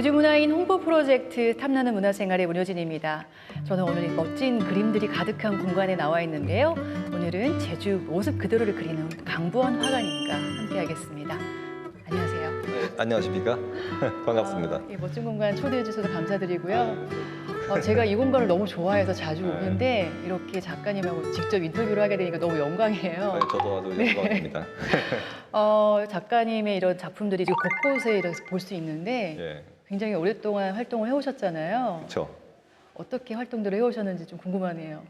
제주문화인 홍보 프로젝트 탐나는 문화생활의 문효진입니다. 저는 오늘 이 멋진 그림들이 가득한 공간에 나와 있는데요. 오늘은 제주 모습 그대로를 그리는 강부원 화가님과 함께하겠습니다. 안녕하세요. 안녕하십니까? 반갑습니다. 아, 이 멋진 공간 초대해 주셔서 감사드리고요. 어, 제가 이 공간을 너무 좋아해서 자주 네. 오는데 이렇게 작가님하고 직접 인터뷰를 하게 되니까 너무 영광이에요. 네, 저도 아주 네. 영광입니다. 어, 작가님의 이런 작품들이 지금 곳곳에 볼 수 있는데 예, 굉장히 오랫동안 활동을 해오셨잖아요. 그렇죠. 어떻게 활동들을 해오셨는지 좀 궁금하네요.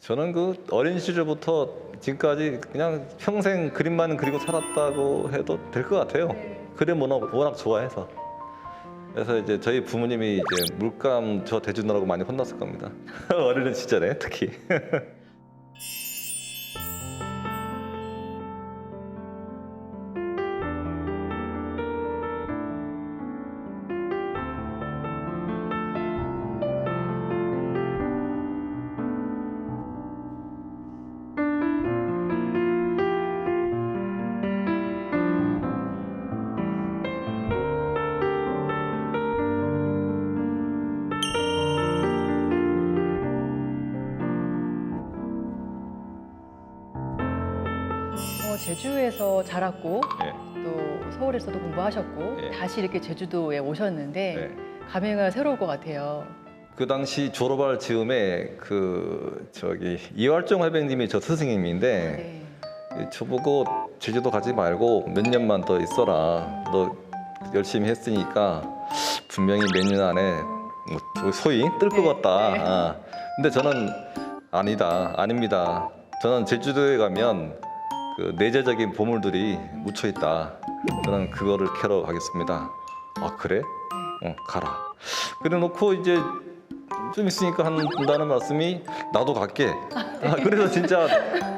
저는 그 어린 시절부터 지금까지 그냥 평생 그림만 그리고 살았다고 해도 될 것 같아요. 그림 워낙, 워낙 좋아해서. 그래서 이제 저희 부모님이 이제 물감 저 대주느라고 많이 혼났을 겁니다. 어린 시절에 특히. 제주에서 자랐고 예, 또 서울에서도 공부하셨고 예. 다시 이렇게 제주도에 오셨는데 네. 감회가 새로울 것 같아요. 그 당시 졸업할 즈음에 그 저기 이활종 회장님이 저 스승님인데 네. 저보고 제주도 가지 말고 몇 년만 더 있어라. 너 열심히 했으니까 분명히 몇 년 안에 뭐 소위 뜰것 네, 같다. 네. 아, 근데 저는 아니다, 아닙니다. 저는 제주도에 가면 그 내재적인 보물들이 묻혀 있다. 저는 그거를 캐러 가겠습니다. 아 그래? 어 가라. 그래 놓고 이제 좀 있으니까 한다는 말씀이 나도 갈게. 아, 그래서 진짜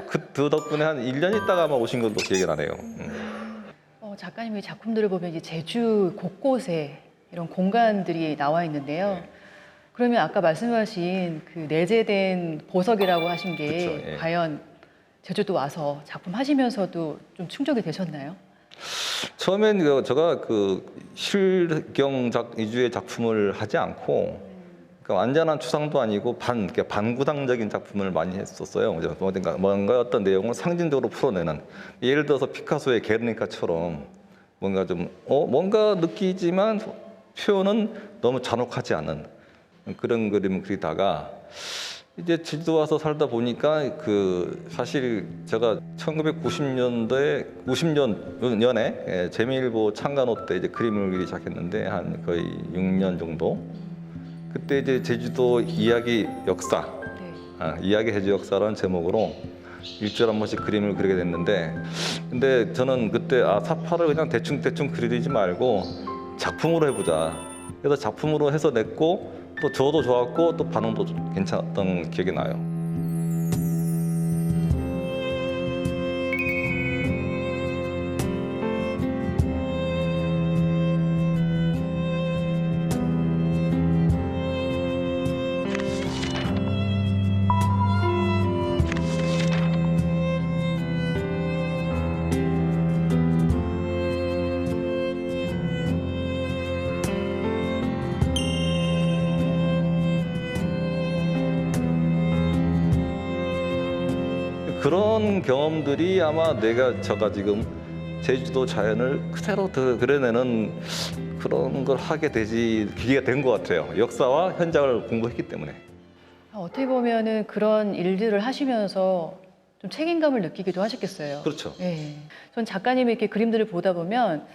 그, 그 덕분에 한 1년 있다가 아마 오신 걸로 기억이 나네요. 음. 어, 작가님의 작품들을 보면 이제 제주 곳곳에 이런 공간들이 나와 있는데요. 네. 그러면 아까 말씀하신 그 내재된 보석이라고 하신 게 그쵸, 예. 과연 제주도 와서 작품 하시면서도 좀 충족이 되셨나요? 처음엔 그 제가 그 실경 작 위주의 작품을 하지 않고 그러니까 완전한 추상도 아니고 반 그러니까 반구상적인 작품을 많이 했었어요. 뭔가 뭔가 어떤 내용을 상징적으로 풀어내는 예를 들어서 피카소의 게르니카처럼 뭔가 좀 어, 뭔가 느끼지만 표현은 너무 잔혹하지 않은 그런 그림을 그리다가 이제 제주도 와서 살다 보니까 그 사실 제가 1990년도에 90년 년에 예, 재미일보 창간호 때 이제 그림을 그리기 시작했는데 한 거의 6년 정도. 그때 이제 제주도 이야기 역사, 네. 아, 이야기 제주 역사라는 제목으로 일주일에 한 번씩 그림을 그리게 됐는데, 근데 저는 그때 아 사파를 그냥 대충 대충 그리지 말고 작품으로 해보자. 그래서 작품으로 해서 냈고 또 저도 좋았고 또 반응도 좀 괜찮았던 기억이 나요. 그런 경험들이 아마 내가 제가 지금 제주도 자연을 그대로 더 그려내는 그런 걸 하게 되지 기회가 된 것 같아요. 역사와 현장을 공부했기 때문에. 아, 어떻게 보면은 그런 일들을 하시면서 좀 책임감을 느끼기도 하셨겠어요. 그렇죠. 네. 전 작가님의 이렇게 그림들을 보다 보면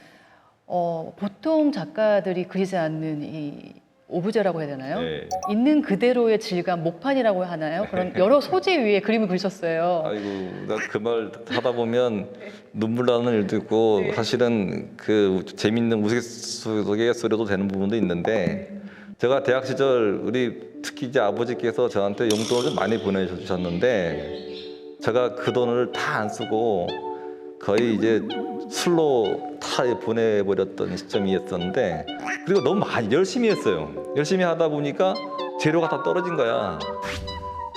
어, 보통 작가들이 그리지 않는 이 오브제라고 해야 되나요? 예. 있는 그대로의 질감, 목판이라고 하나요? 그런 여러 소재 위에 그림을 그리셨어요. 아이고, 나 그 말 하다 보면 눈물 나는 일도 있고 네. 사실은 그 재밌는 우스갯소리도 되는 부분도 있는데 제가 대학 시절 우리 특히 이제 아버지께서 저한테 용돈을 좀 많이 보내주셨는데 제가 그 돈을 다 안 쓰고 거의 이제 술로 다 보내버렸던 시점이었었는데 그리고 너무 많이 열심히 했어요. 열심히 하다 보니까 재료가 다 떨어진 거야.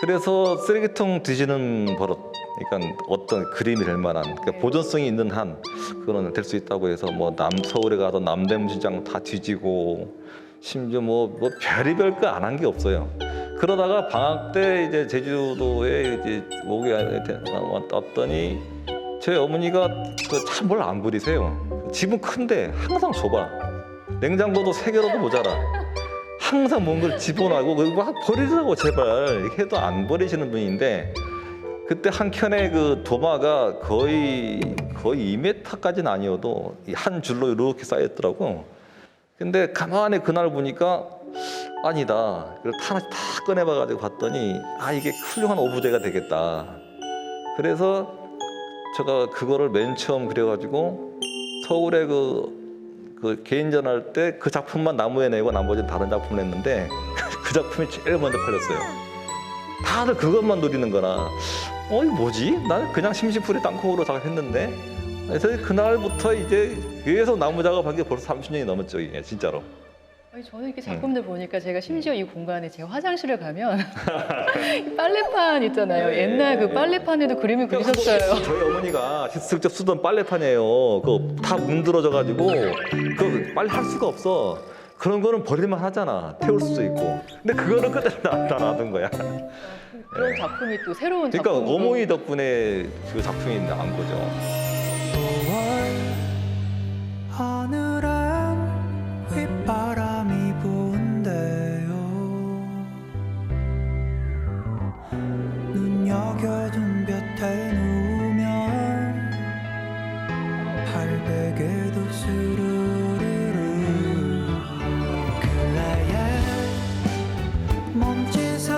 그래서 쓰레기통 뒤지는 버릇. 그러니까 어떤 그림이 될 만한 그러니까 네. 보존성이 있는 한 그거는 될 수 있다고 해서 뭐 남 서울에 가서 남대문 시장 다 뒤지고 심지어 뭐, 뭐 별의별 거 안 한 게 없어요. 그러다가 방학 때 이제 제주도에 이제 오게 왔더니 저희 어머니가 참뭘안 그리세요. 집은 큰데 항상 좁아. 냉장고도 세 개로도 모자라. 항상 뭔가를 집어넣고 막 버리라고 제발 이렇게 해도 안 버리시는 분인데 그때 한 켠에 그 도마가 거의 거의 2m까지는 아니어도 이한 줄로 이렇게 쌓였더라고. 근데 가만히 그날 보니까 아니다. 그래서 하나 다 꺼내봐가지고 봤더니 아 이게 훌륭한 오브제가 되겠다. 그래서 제가 그거를 맨 처음 그려가지고 서울에 그, 그 개인전 할 때 그 작품만 나무에 내고 나머지는 다른 작품을 했는데 그 작품이 제일 먼저 팔렸어요. 다들 그것만 노리는 거나 어, 이 뭐지? 나는 그냥 심심풀이 땅콩으로 작업했는데 그래서 그날부터 이제 계속 나무 작업한 게 벌써 30년이 넘었죠, 이게 진짜로. 아니, 저는 이렇게 작품들 보니까 제가 심지어 이 공간에 제 화장실을 가면 이 빨래판 있잖아요. 네. 옛날 그 빨래판에도 그림을 그리셨어요. 저희 어머니가 직접 쓰던 빨래판이에요. 그거 다 문드러져 가지고 그 빨래 할 수가 없어. 그런 거는 버릴만 하잖아. 태울 수도 있고. 근데 그거는 그대로 놔- 놔둔 거야. 그런 작품이 또 새로운 그러니까 작품으로 어머니 덕분에 그 작품이 나온 거죠. 5월 하늘엔 휘바람 발베개도 스르르르 근래의 몸짓은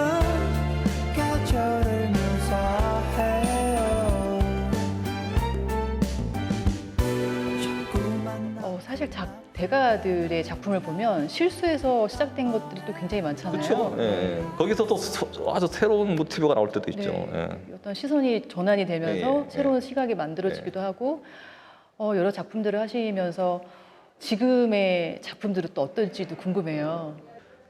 계절을 묘사해요 자꾸만 어, 사실 작, 대가들의 작품을 보면 실수에서 시작된 것들이 또 굉장히 많잖아요. 그렇죠. 예, 예. 거기서 또 소- 아주 새로운 모티브가 나올 때도 있죠. 네. 예. 어떤 시선이 전환이 되면서 네, 네, 새로운 시각이 만들어지기도 하고 어, 여러 작품들을 하시면서 지금의 작품들은 또 어떨지도 궁금해요.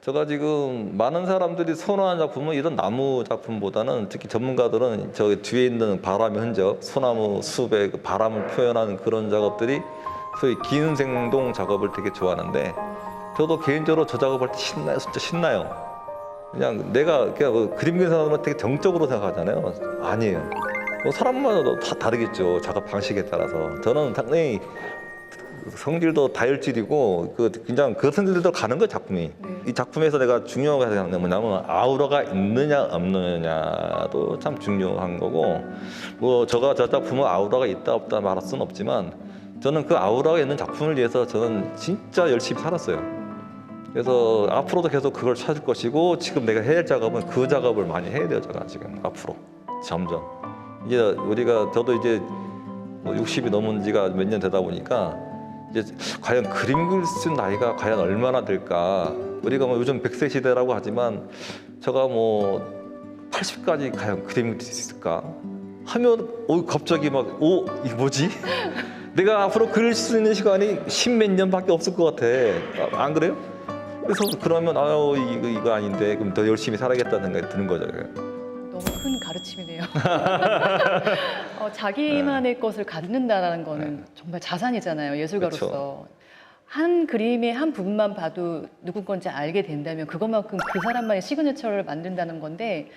제가 지금 많은 사람들이 선호하는 작품은 이런 나무 작품보다는 특히 전문가들은 저 뒤에 있는 바람의 흔적, 소나무 숲의 그 바람을 표현하는 그런 작업들이 소위 긴 생동 작업을 되게 좋아하는데 저도 개인적으로 저 작업할 때 신나요, 진짜 신나요. 그냥 내가 그냥 그 그림 그리는 사람은 되게 정적으로 생각하잖아요. 아니에요. 뭐 사람마다 다 다르겠죠. 작업 방식에 따라서. 저는 당연히 성질도 다혈질이고 그 그냥 그 성질대로 가는 거예요 작품이 네. 이 작품에서 내가 중요하게 생각하는 건 뭐냐면 아우라가 있느냐 없느냐도 참 중요한 거고 뭐 제가 저 작품은 아우라가 있다 없다 말할 수는 없지만 저는 그 아우라가 있는 작품을 위해서 저는 진짜 열심히 살았어요 그래서 앞으로도 계속 그걸 찾을 것이고 지금 내가 해야 할 작업은 그 작업을 많이 해야 돼요 제가 지금 앞으로 점점 이제 우리가 저도 이제 뭐 60이 넘은 지가 몇 년 되다 보니까 이제 과연 그림 있는 나이가 과연 얼마나 될까? 우리가 뭐 요즘 100세 시대라고 하지만 제가 뭐 80까지 과연 그림 그릴 수 있을까? 하면 오 갑자기 막 오이 뭐지? 내가 앞으로 그릴 수 있는 시간이 십 몇 년밖에 없을 것 같아. 아, 안 그래요? 그래서 그러면 아유 이거 이거 아닌데 그럼 더 열심히 살아야겠다는 생각이 드는 거죠. 가르침이네요. 어, 자기만의 것을 갖는다라는 거는 정말 자산이잖아요. 예술가로서. 그렇죠. 한 그림의 한 부분만 봐도 누구 건지 알게 된다면 그것만큼 그 사람만의 시그니처를 만든다는 건데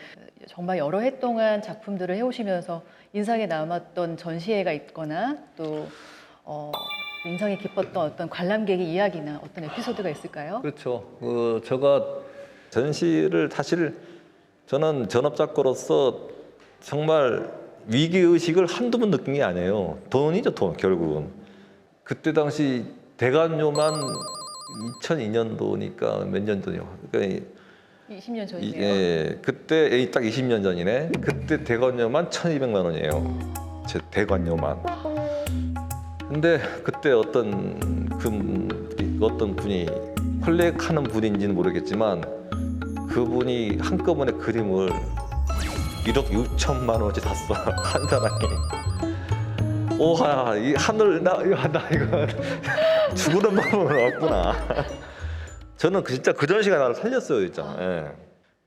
정말 여러 해 동안 작품들을 해오시면서 인상에 남았던 전시회가 있거나 또 어, 인상이 깊었던 어떤 관람객의 이야기나 어떤 에피소드가 있을까요? 그렇죠. 그 제가 전시를 사실 저는 전업 작가로서 정말 위기 의식을 한두 번 느낀 게 아니에요. 돈이죠, 돈 결국은. 그때 당시 대관료만 2002년도니까 몇 년 전이요. 그러니까 20년 전이네요. 이게 그때 딱 20년 전이네. 그때 대관료만 1,200만 원이에요. 제 대관료만. 근데 그때 어떤 그 어떤 분이 콜렉하는 분인지는 모르겠지만 그분이 한꺼번에 그림을 1억 6천만 원어치 샀어 한 사람이. 오하 이 하늘 나 나 이거 죽으는 법은 없구나. 저는 그 진짜 그 전시가 나를 살렸어요, 진짜. 예.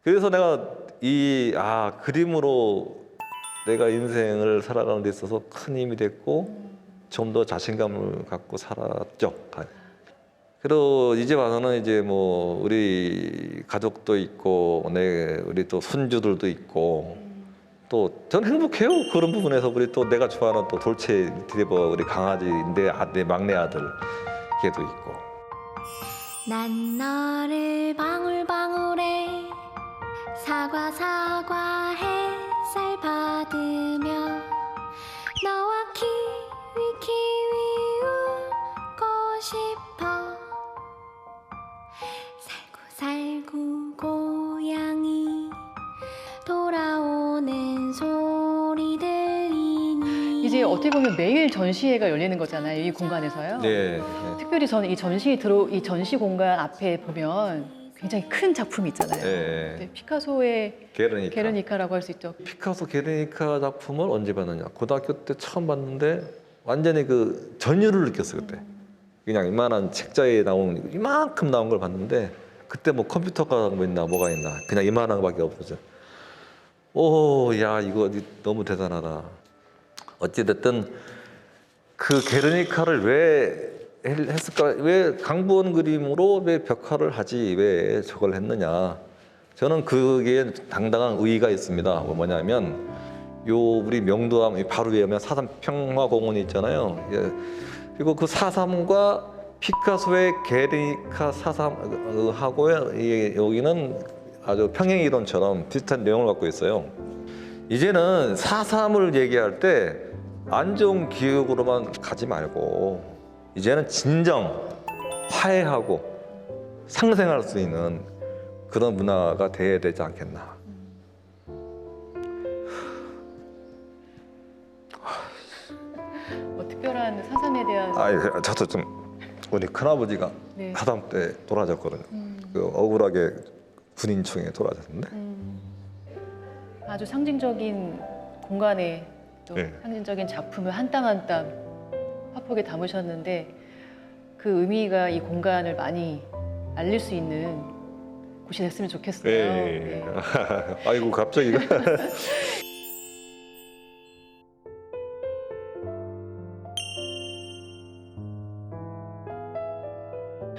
그래서 내가 이 아 그림으로 내가 인생을 살아가는 데 있어서 큰 힘이 됐고 좀 더 자신감을 갖고 살았죠. 그리고 이제 와서는 이제 뭐 우리 가족도 있고 내 우리 또 손주들도 있고. 또 저는 행복해요 그런 부분에서. 우리 또 내가 좋아하는 또 돌체 리트리버 우리 강아지 내, 아- 내 막내 아들 걔도 있고. 난 너를 방울방울에 사과 사과 햇살 받으며 너와 키위 키위 웃고 싶 이제 어떻게 보면 매일 전시회가 열리는 거잖아요. 이 공간에서요. 네, 네. 특별히 저는 이 전시 들어 이 전시 공간 앞에 보면 굉장히 큰 작품이 있잖아요. 네. 네, 피카소의 게르니카. 게르니카라고 할 수 있죠. 피카소 게르니카 작품을 언제 봤느냐 고등학교 때 처음 봤는데 완전히 그 전율을 느꼈어요 그때 그냥 이만한 책자에 나온 이만큼 나온 걸 봤는데 그때 뭐 컴퓨터가 뭐 있나 뭐가 있나 그냥 이만한 거밖에 없었죠 오야 이거 너무 대단하다 어찌됐든 그 게르니카를 왜 했- 했을까 왜 강부원 그림으로 왜 벽화를 하지 왜 저걸 했느냐 저는 그게 당당한 의의가 있습니다. 뭐 뭐냐면 요 우리 명도암 이 바로 위에 보면 사삼 평화공원이 있잖아요. 예. 그리고 그 사삼과 피카소의 게르니카 사삼하고의 이- 여기는 아주 평행 이론처럼 비슷한 내용을 갖고 있어요. 이제는 사삼을 얘기할 때 안 좋은 기억으로만 가지 말고 이제는 진정 화해하고 상생할 수 있는 그런 문화가 돼야 되지 않겠나. 뭐 특별한 사삼에 대한 아, 저도 좀 우리 큰아버지가 네. 사담 때 돌아졌거든요. 음, 그 억울하게 군인총에 돌아졌는데 음, 아주 상징적인 공간에 또 네. 상징적인 작품을 한 땀 한 땀 화폭에 담으셨는데 그 의미가 이 공간을 많이 알릴 수 있는 곳이 됐으면 좋겠어요. 네. 아이고 갑자기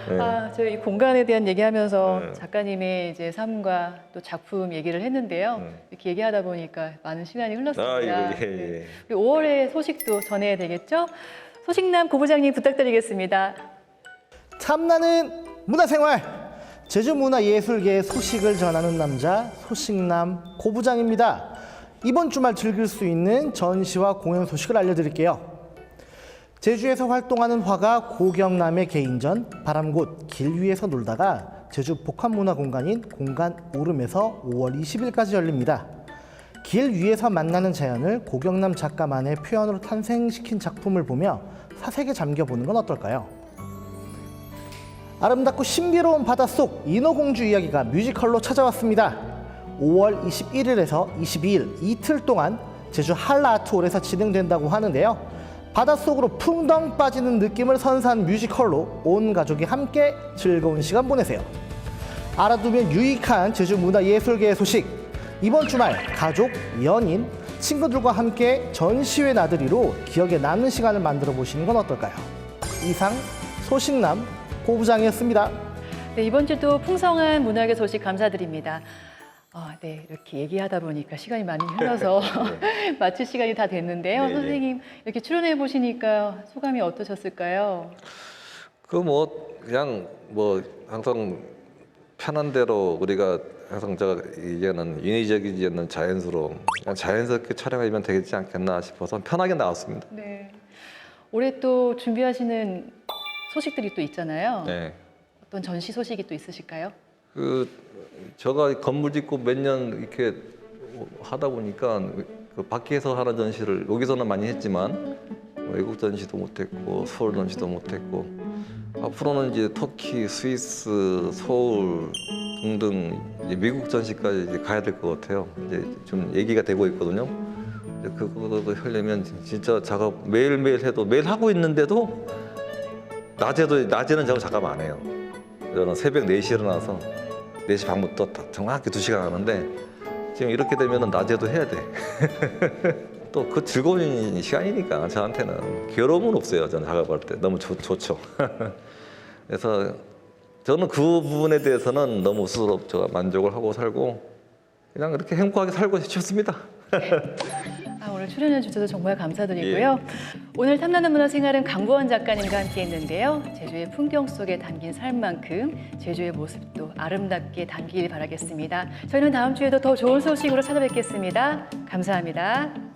네. 아, 저희 이 공간에 대한 얘기하면서 네. 작가님의 이제 삶과 또 작품 얘기를 했는데요. 네. 이렇게 얘기하다 보니까 많은 시간이 흘렀습니다. 아 네. 예, 예. 우리 5월의 소식도 전해야 되겠죠? 소식남 고부장님 부탁드리겠습니다. 탐나는 문화생활 제주문화예술계의 소식을 전하는 남자 소식남 고부장입니다. 이번 주말 즐길 수 있는 전시와 공연 소식을 알려드릴게요. 제주에서 활동하는 화가 고경남의 개인전 바람곳 길 위에서 놀다가 제주 복합문화공간인 공간 오름에서 5월 20일까지 열립니다. 길 위에서 만나는 자연을 고경남 작가만의 표현으로 탄생시킨 작품을 보며 사색에 잠겨보는 건 어떨까요? 아름답고 신비로운 바닷속 인어공주 이야기가 뮤지컬로 찾아왔습니다. 5월 21일에서 22일 이틀 동안 제주 한라아트홀에서 진행된다고 하는데요. 바닷속으로 풍덩 빠지는 느낌을 선사한 뮤지컬로 온 가족이 함께 즐거운 시간 보내세요. 알아두면 유익한 제주 문화 예술계의 소식. 이번 주말 가족, 연인, 친구들과 함께 전시회 나들이로 기억에 남는 시간을 만들어 보시는 건 어떨까요? 이상 소식남 고부장이었습니다. 네, 이번 주도 풍성한 문학의 소식 감사드립니다. 아, 네, 이렇게 얘기하다 보니까 시간이 많이 흘러서 마칠 시간이 다 됐는데요. 네, 네. 선생님, 이렇게 출연해 보시니까 소감이 어떠셨을까요? 그 뭐 그냥 뭐 항상 편한 대로 우리가 항상 제가 얘기하는 인위적이지 않는 자연스러움 그냥 자연스럽게 촬영하면 되겠지 않겠나 싶어서 편하게 나왔습니다. 네. 올해 또 준비하시는 소식들이 또 있잖아요. 네. 어떤 전시 소식이 또 있으실까요? 그 제가 건물 짓고 몇 년 이렇게 하다 보니까 그 밖에서 하는 전시를 여기서는 많이 했지만 외국 전시도 못했고 서울 전시도 못했고 앞으로는 이제 터키, 스위스, 서울 등등 미국 전시까지 이제 가야 될 것 같아요. 이제 좀 얘기가 되고 있거든요. 이제 그거 하려면 진짜 작업 매일 매일 해도 매일 하고 있는데도 낮에도 낮에는 저 작업 안 해요. 저는 새벽 4시에 일어나서 4시 반부터 다 정확히 2시간 하는데 지금 이렇게 되면 낮에도 해야 돼. 또 그 즐거운 시간이니까 저한테는 괴로움은 없어요. 저는 작업할 때 너무 좋, 좋죠. 그래서 저는 그 부분에 대해서는 너무 스스로 제가 만족을 하고 살고 그냥 이렇게 행복하게 살고 싶습니다. 아, 오늘 출연해 주셔서 정말 감사드리고요. 오늘 탐나는 문화생활은 강부원 작가님과 함께 했는데요. 제주의 풍경 속에 담긴 삶만큼 제주의 모습도 아름답게 담기길 바라겠습니다. 저희는 다음 주에도 더 좋은 소식으로 찾아뵙겠습니다. 감사합니다.